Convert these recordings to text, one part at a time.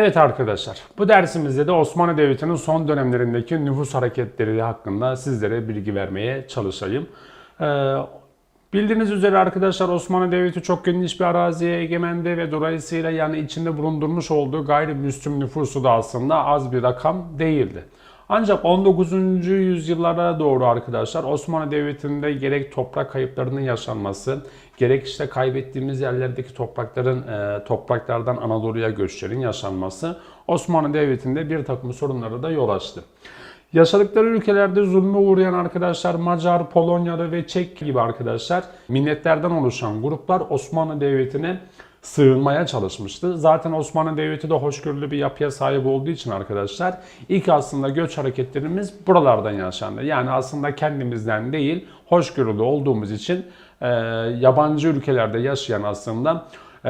Evet arkadaşlar, bu dersimizde de Osmanlı Devleti'nin son dönemlerindeki nüfus hareketleri hakkında sizlere bilgi vermeye çalışayım. Ee, bildiğiniz üzere arkadaşlar Osmanlı Devleti çok geniş bir araziye egemendi ve dolayısıyla yani içinde bulundurmuş olduğu gayrimüslim nüfusu da aslında az bir rakam değildi. Ancak 19. yüzyıllara doğru arkadaşlar Osmanlı Devleti'nde gerek toprak kayıplarının yaşanması, gerek işte kaybettiğimiz yerlerdeki toprakların e, topraklardan Anadolu'ya göçlerin yaşanması Osmanlı Devleti'nde bir takım sorunlara da yol açtı. Yaşadıkları ülkelerde zulme uğrayan arkadaşlar Macar, Polonyalı ve Çek gibi arkadaşlar milletlerden oluşan gruplar Osmanlı Devleti'ne sığınmaya çalışmıştı. Zaten Osmanlı Devleti de hoşgörülü bir yapıya sahip olduğu için arkadaşlar ilk aslında göç hareketlerimiz buralardan yaşandı. Yani aslında kendimizden değil hoşgörülü olduğumuz için e, yabancı ülkelerde yaşayan aslında e,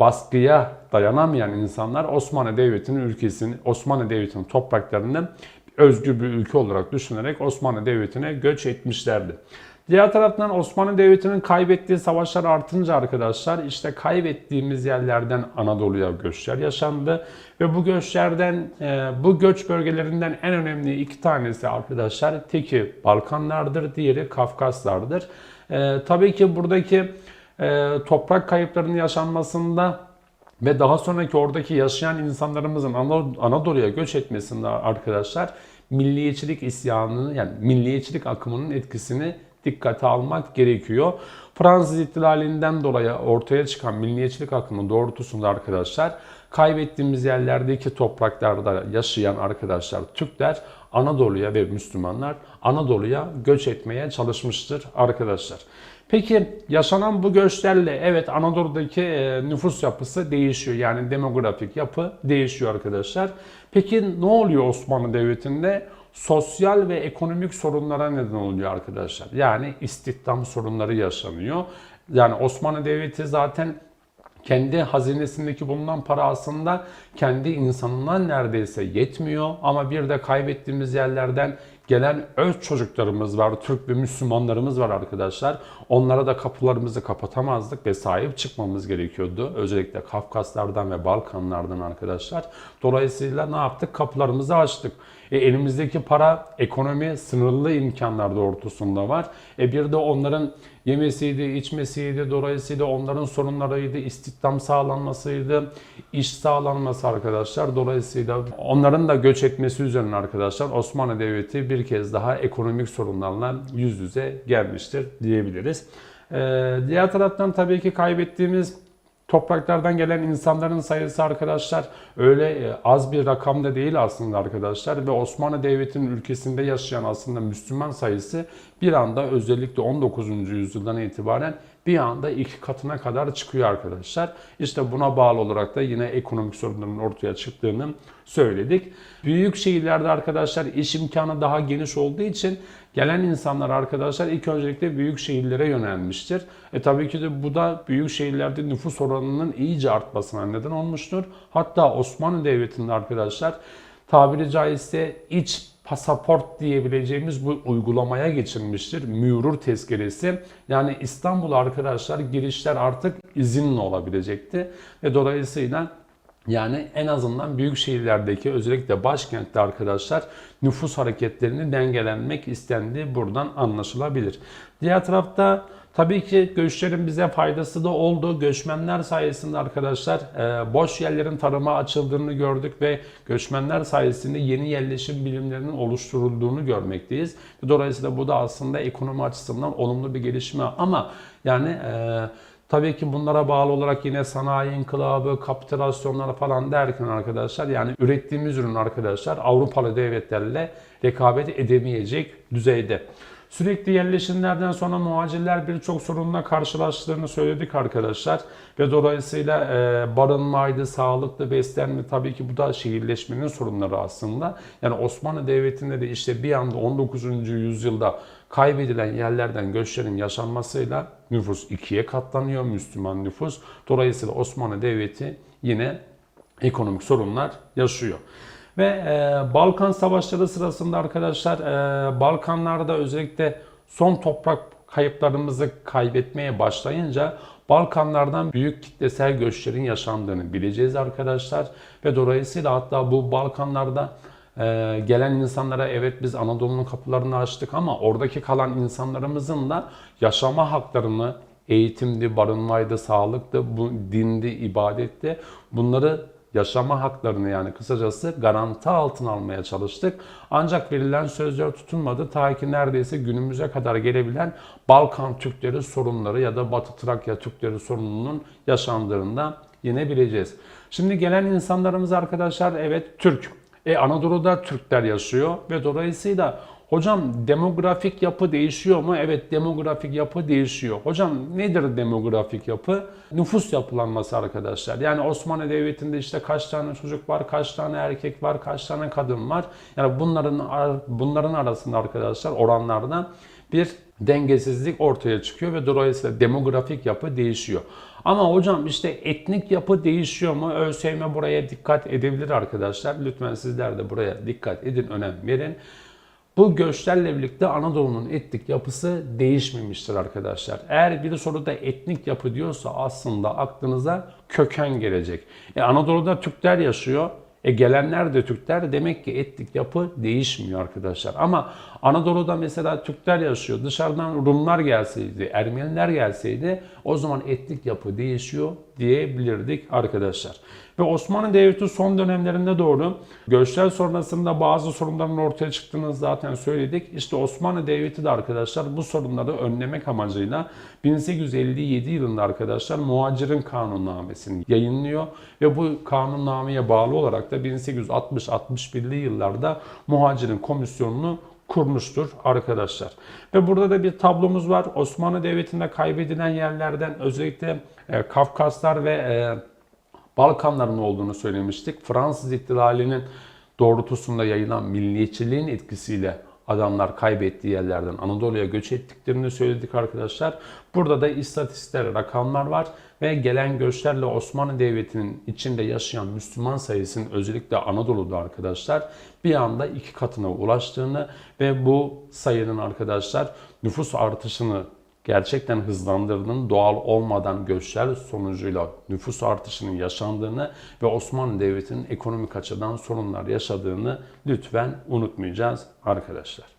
baskıya dayanamayan insanlar Osmanlı Devleti'nin ülkesini, Osmanlı Devleti'nin topraklarını özgür bir ülke olarak düşünerek Osmanlı Devleti'ne göç etmişlerdi. Diğer taraftan Osmanlı Devleti'nin kaybettiği savaşlar artınca arkadaşlar işte kaybettiğimiz yerlerden Anadolu'ya göçler yaşandı ve bu göçlerden e, bu göç bölgelerinden en önemli iki tanesi arkadaşlar teki Balkanlardır, diğeri Kafkaslardır. E, tabii ki buradaki e, toprak kayıplarının yaşanmasında ve daha sonraki oradaki yaşayan insanlarımızın Anadolu'ya göç etmesinde arkadaşlar milliyetçilik isyanını yani milliyetçilik akımının etkisini dikkate almak gerekiyor. Fransız ihtilalinden dolayı ortaya çıkan milliyetçilik akımı doğrultusunda arkadaşlar kaybettiğimiz yerlerdeki topraklarda yaşayan arkadaşlar Türkler Anadolu'ya ve Müslümanlar Anadolu'ya göç etmeye çalışmıştır arkadaşlar. Peki yaşanan bu göçlerle evet Anadolu'daki e, nüfus yapısı değişiyor. Yani demografik yapı değişiyor arkadaşlar. Peki ne oluyor Osmanlı Devleti'nde? Sosyal ve ekonomik sorunlara neden oluyor arkadaşlar. Yani istihdam sorunları yaşanıyor. Yani Osmanlı Devleti zaten kendi hazinesindeki bulunan para aslında kendi insanına neredeyse yetmiyor. Ama bir de kaybettiğimiz yerlerden gelen öz çocuklarımız var, Türk ve Müslümanlarımız var arkadaşlar. Onlara da kapılarımızı kapatamazdık ve sahip çıkmamız gerekiyordu. Özellikle Kafkaslardan ve Balkanlardan arkadaşlar. Dolayısıyla ne yaptık? Kapılarımızı açtık. E, elimizdeki para, ekonomi sınırlı imkanlar doğrultusunda var. E, bir de onların yemesiydi, içmesiydi, dolayısıyla onların sorunlarıydı, istihdam sağlanmasıydı, iş sağlanması arkadaşlar. Dolayısıyla onların da göç etmesi üzerine arkadaşlar Osmanlı Devleti bir kez daha ekonomik sorunlarla yüz yüze gelmiştir diyebiliriz. Ee, diğer taraftan tabii ki kaybettiğimiz topraklardan gelen insanların sayısı arkadaşlar öyle e, az bir rakamda değil aslında arkadaşlar ve Osmanlı Devleti'nin ülkesinde yaşayan aslında Müslüman sayısı bir anda özellikle 19. yüzyıldan itibaren bir anda iki katına kadar çıkıyor arkadaşlar. İşte buna bağlı olarak da yine ekonomik sorunların ortaya çıktığını söyledik. Büyük şehirlerde arkadaşlar iş imkanı daha geniş olduğu için gelen insanlar arkadaşlar ilk öncelikle büyük şehirlere yönelmiştir. E tabii ki de bu da büyük şehirlerde nüfus oranının iyice artmasına neden olmuştur. Hatta Osmanlı Devleti'nde arkadaşlar tabiri caizse iç pasaport diyebileceğimiz bu uygulamaya geçilmiştir. Mühür tezkeresi. Yani İstanbul arkadaşlar girişler artık izinli olabilecekti. Ve dolayısıyla yani en azından büyük şehirlerdeki özellikle başkentte arkadaşlar nüfus hareketlerini dengelenmek istendi buradan anlaşılabilir. Diğer tarafta Tabii ki göçlerin bize faydası da oldu. Göçmenler sayesinde arkadaşlar e, boş yerlerin tarıma açıldığını gördük ve göçmenler sayesinde yeni yerleşim bilimlerinin oluşturulduğunu görmekteyiz. Dolayısıyla bu da aslında ekonomi açısından olumlu bir gelişme ama yani e, Tabii ki bunlara bağlı olarak yine sanayi inkılabı, kapitülasyonlar falan derken arkadaşlar yani ürettiğimiz ürün arkadaşlar Avrupalı devletlerle rekabet edemeyecek düzeyde. Sürekli yerleşimlerden sonra muhacirler birçok sorunla karşılaştığını söyledik arkadaşlar. Ve dolayısıyla e, barınmaydı, sağlıklı beslenme tabii ki bu da şehirleşmenin sorunları aslında. Yani Osmanlı Devleti'nde de işte bir anda 19. yüzyılda kaybedilen yerlerden göçlerin yaşanmasıyla nüfus ikiye katlanıyor Müslüman nüfus. Dolayısıyla Osmanlı Devleti yine ekonomik sorunlar yaşıyor. Ve e, Balkan Savaşları sırasında arkadaşlar e, Balkanlarda özellikle son toprak kayıplarımızı kaybetmeye başlayınca Balkanlardan büyük kitlesel göçlerin yaşandığını bileceğiz arkadaşlar. Ve dolayısıyla hatta bu Balkanlarda e, gelen insanlara evet biz Anadolu'nun kapılarını açtık ama oradaki kalan insanlarımızın da yaşama haklarını eğitimdi, barınmaydı, sağlıktı, bu dindi, ibadetti. Bunları yaşama haklarını yani kısacası garanti altına almaya çalıştık. Ancak verilen sözler tutunmadı. Ta ki neredeyse günümüze kadar gelebilen Balkan Türkleri sorunları ya da Batı Trakya Türkleri sorununun yaşandığında yine bileceğiz. Şimdi gelen insanlarımız arkadaşlar evet Türk. E Anadolu'da Türkler yaşıyor ve dolayısıyla Hocam demografik yapı değişiyor mu? Evet demografik yapı değişiyor. Hocam nedir demografik yapı? Nüfus yapılanması arkadaşlar. Yani Osmanlı Devleti'nde işte kaç tane çocuk var, kaç tane erkek var, kaç tane kadın var. Yani bunların bunların arasında arkadaşlar oranlardan bir dengesizlik ortaya çıkıyor ve dolayısıyla demografik yapı değişiyor. Ama hocam işte etnik yapı değişiyor mu? ÖSYM buraya dikkat edebilir arkadaşlar. Lütfen sizler de buraya dikkat edin, önem verin. Bu göçlerle birlikte Anadolu'nun etnik yapısı değişmemiştir arkadaşlar. Eğer bir soruda etnik yapı diyorsa aslında aklınıza köken gelecek. E Anadolu'da Türkler yaşıyor. E gelenler de Türkler demek ki etnik yapı değişmiyor arkadaşlar. Ama Anadolu'da mesela Türkler yaşıyor. Dışarıdan Rumlar gelseydi, Ermeniler gelseydi o zaman etnik yapı değişiyor diyebilirdik arkadaşlar. Ve Osmanlı Devleti son dönemlerinde doğru göçler sonrasında bazı sorunların ortaya çıktığını zaten söyledik. İşte Osmanlı Devleti de arkadaşlar bu sorunları önlemek amacıyla 1857 yılında arkadaşlar Muhacirin Kanunnamesini yayınlıyor ve bu kanunnameye bağlı olarak da 1860-61'li yıllarda Muhacirin Komisyonu'nu kurmuştur arkadaşlar. Ve burada da bir tablomuz var. Osmanlı Devleti'nde kaybedilen yerlerden özellikle e, Kafkaslar ve e, Balkanların olduğunu söylemiştik. Fransız ihtilalinin doğrultusunda yayılan milliyetçiliğin etkisiyle adamlar kaybettiği yerlerden Anadolu'ya göç ettiklerini söyledik arkadaşlar. Burada da istatistikler, rakamlar var ve gelen göçlerle Osmanlı Devleti'nin içinde yaşayan Müslüman sayısının özellikle Anadolu'da arkadaşlar bir anda iki katına ulaştığını ve bu sayının arkadaşlar nüfus artışını gerçekten hızlandırdığını, doğal olmadan göçler sonucuyla nüfus artışının yaşandığını ve Osmanlı Devleti'nin ekonomik açıdan sorunlar yaşadığını lütfen unutmayacağız arkadaşlar.